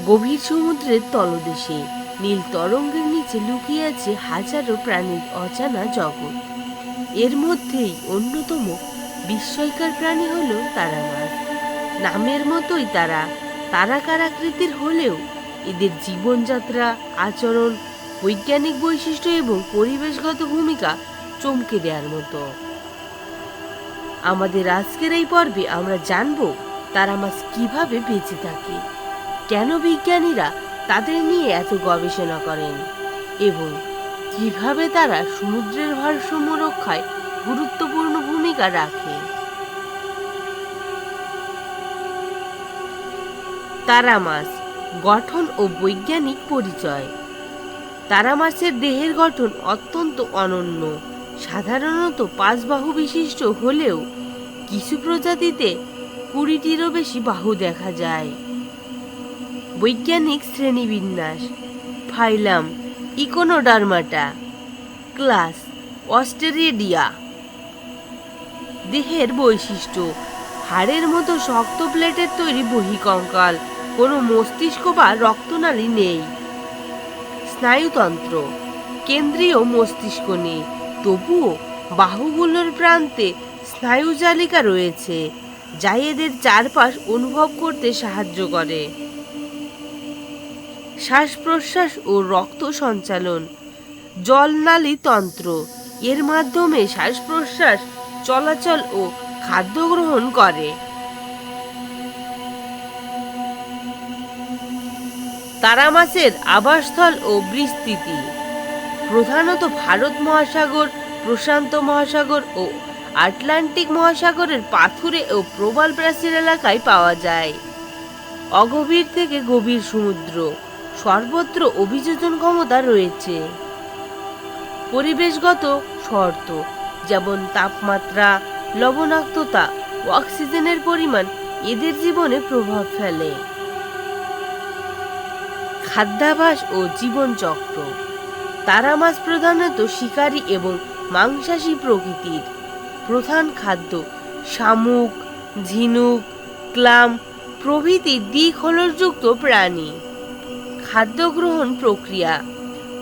গভীর সমুদ্রের তলদেশে, নীল তরঙ্গের নিচে লুকিয়ে আছে হাজারো প্রাণীর অজানা জগৎ। এর মধ্যেই অন্যতম বিস্ময়কর প্রাণী হল তারা মাছ নামের মতোই তারা তারাকার আকৃতির হলেও এদের জীবনযাত্রা, আচরণ, বৈজ্ঞানিক বৈশিষ্ট্য এবং পরিবেশগত ভূমিকা চমকে দেওয়ার মতো। আমাদের আজকের এই পর্বে আমরা জানব তারা মাছ কীভাবে বেঁচে থাকে। কেন বিজ্ঞানীরা তাদের নিয়ে এত গবেষণা করেন এবং কীভাবে তারা সমুদ্রের ভারসাম্য রক্ষায় গুরুত্বপূর্ণ ভূমিকা রাখে। তারা মাছ গঠন ও বৈজ্ঞানিক পরিচয়। তারা মাছের দেহের গঠন অত্যন্ত অনন্য। সাধারণত পাঁচ বাহু বিশিষ্ট হলেও কিছু প্রজাতিতে কুড়িটিরও বেশি বাহু দেখা যায়। বৈজ্ঞানিক শ্রেণীবিন্যাস। Phylum, Echinodermata. Class, Asteroidea. দেহের বৈশিষ্ট্য, হাড়ের মতো শক্ত প্লেটের তৈরি বহিকঙ্কাল, কোনো মস্তিষ্ক বা রক্তনালী নেই। স্নায়ুতন্ত্র, কেন্দ্রীয় মস্তিষ্ক নেই, তবুও বাহুগুলোর প্রান্তে স্নায়ুজালিকা রয়েছে, যা এদের চারপাশ অনুভব করতে সাহায্য করে। শ্বাস প্রশ্বাস ও রক্ত সঞ্চালন। জলনালী তন্ত্র। এর মাধ্যমে শ্বাস প্রশ্বাস চলাচল ও খাদ্য গ্রহণ করে। তারা মাছের আবাসস্থল ও বিস্তৃতি। প্রধানত ভারত মহাসাগর, প্রশান্ত মহাসাগর ও আটলান্টিক মহাসাগরের পাথুরে ও প্রবাল প্রাচীর এলাকায় পাওয়া যায়। অগভীর থেকে গভীর সমুদ্র। সর্বত্র অভিযোজন ক্ষমতা রয়েছে। পরিবেশগত শর্ত যেমন তাপমাত্রা, লবণাক্ততা, অক্সিজেনের পরিমাণ এদের জীবনে প্রভাব ফেলে। খাদ্যাভাস ও জীবনচক্র। তারা মাছ প্রধানত শিকারী এবং মাংসাশী প্রকৃতির। প্রধান খাদ্য শামুক, ঝিনুক, ক্লাম প্রভৃতি দ্বিখলরযুক্ত প্রাণী। খাদ্য গ্রহণ প্রক্রিয়া।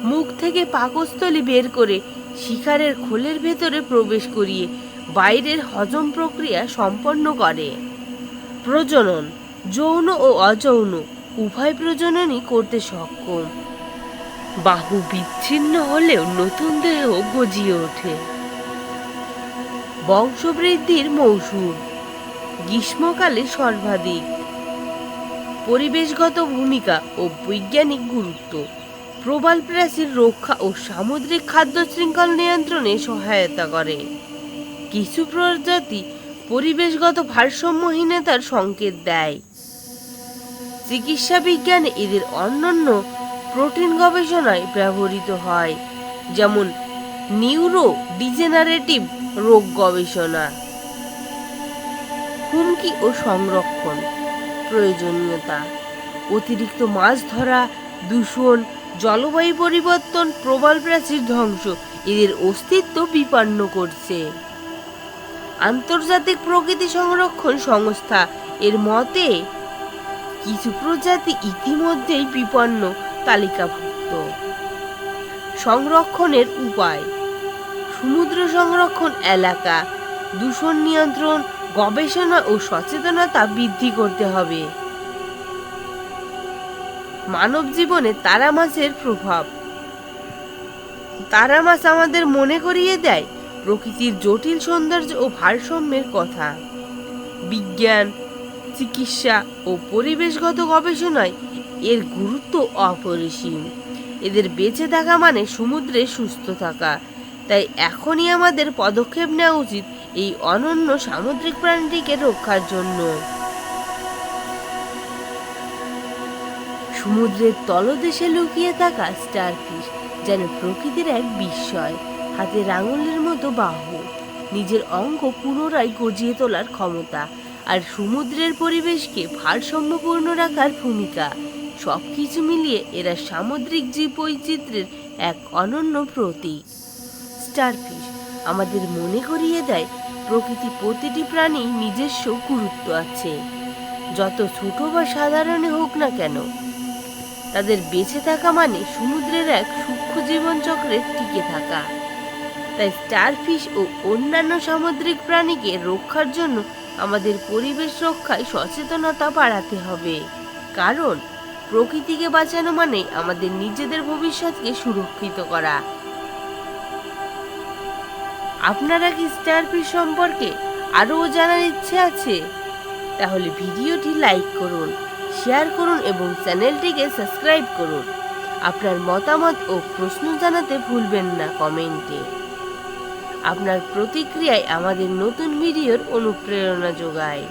মুখ থেকে পাকস্থলী বের করে শিকারের খোলের ভেতরে প্রবেশ করিয়ে বাইরের হজম প্রক্রিয়া সম্পন্ন করে। প্রজনন, যৌন ও অযৌন উভয় প্রজননই করতে সক্ষম। বাহু বিচ্ছিন্ন হলেও নতুন দেহ গজিয়ে ওঠে। বংশবৃদ্ধির মৌসুম। গ্রীষ্মকালে সর্বাধিক। পরিবেশগত ভূমিকা ও বৈজ্ঞানিক গুরুত্ব। প্রবাল প্রাচীর রক্ষা ও সামুদ্রিক খাদ্য শৃঙ্খল নিয়ন্ত্রণে সহায়তা করে। কিছু প্রজাতি পরিবেশগত ভারসাম্যহীনতার সংকেত দেয়। চিকিৎসা বিজ্ঞানে এদের অন্যান্য প্রোটিন গবেষণায় ব্যবহৃত হয়, যেমন নিউরো ডিজেনারেটিভ রোগ গবেষণা। হুমকি ও সংরক্ষণ। প্রয়োজনীয়তা। অতিরিক্ত মাছ ধরা, দূষণ, জলবায়ু পরিবর্তন, প্রবল প্রাচীর ধ্বংস, এদের অস্তিত্ব বিপন্ন করছে। আন্তর্জাতিক প্রকৃতি সংরক্ষণ সংস্থা এর মতে, কিছু প্রজাতি ইতিমধ্যেই বিপন্ন, তালিকাভুক্ত। সংরক্ষণের উপায়, সমুদ্র সংরক্ষণ এলাকা, দূষণ নিয়ন্ত্রণ গবেষণা ও সচেতনতা বৃদ্ধি করতে হবে। মানব জীবনে তারা মাছের প্রভাব। তারা মাছ আমাদের মনে করিয়ে দেয় প্রকৃতির জটিল সৌন্দর্য ও ভারসাম্যের কথা। বিজ্ঞান, চিকিৎসা ও পরিবেশগত গবেষণায় এর গুরুত্ব অপরিসীম। এদের বেঁচে থাকা মানে সমুদ্রে সুস্থ থাকা। তাই এখনই আমাদের পদক্ষেপ নেওয়া উচিত এই অনন্য সামুদ্রিক প্রাণীটিকে রক্ষার জন্য। সমুদ্রের তলদেশে লুকিয়ে থাকা স্টারফিশ যেন প্রকৃতির এক বিস্ময়, হাতের আঙুলের মতো বাহু, নিজের অঙ্গ পুনরায় গজিয়ে তোলার ক্ষমতা আর সমুদ্রের পরিবেশকে ভারসাম্যপূর্ণ রাখার ভূমিকা। সবকিছু মিলিয়ে এরা সামুদ্রিক জীব বৈচিত্র্যের এক অনন্য প্রতীক। স্টারফিশ আমাদের মনে করিয়ে দেয় প্রকৃতি প্রতিটি প্রাণী নিজস্ব গুরুত্ব আছে। যত ছোট বা সাধারণ হোক না কেন, তাদের বেঁচে থাকা মানে সমুদ্রের এক সূক্ষ্ম জীবনচক্রের টিকে থাকা। তাই স্টারফিশ ও অন্যান্য সামুদ্রিক প্রাণীকে রক্ষার জন্য আমাদের পরিবেশ রক্ষায় সচেতনতা বাড়াতে হবে। কারণ, প্রকৃতিকে বাঁচানো মানে আমাদের নিজেদের ভবিষ্যৎকে সুরক্ষিত করা। আপনারা কি স্টারফিশ সম্পর্কে আরও জানার ইচ্ছে আছে? তাহলে ভিডিওটি লাইক করুন, শেয়ার করুন এবং চ্যানেলটিকে সাবস্ক্রাইব করুন। আপনার মতামত ও প্রশ্ন জানাতে ভুলবেন না কমেন্টে। আপনার প্রতিক্রিয়ায় আমাদের নতুন ভিডিওর অনুপ্রেরণা যোগায়।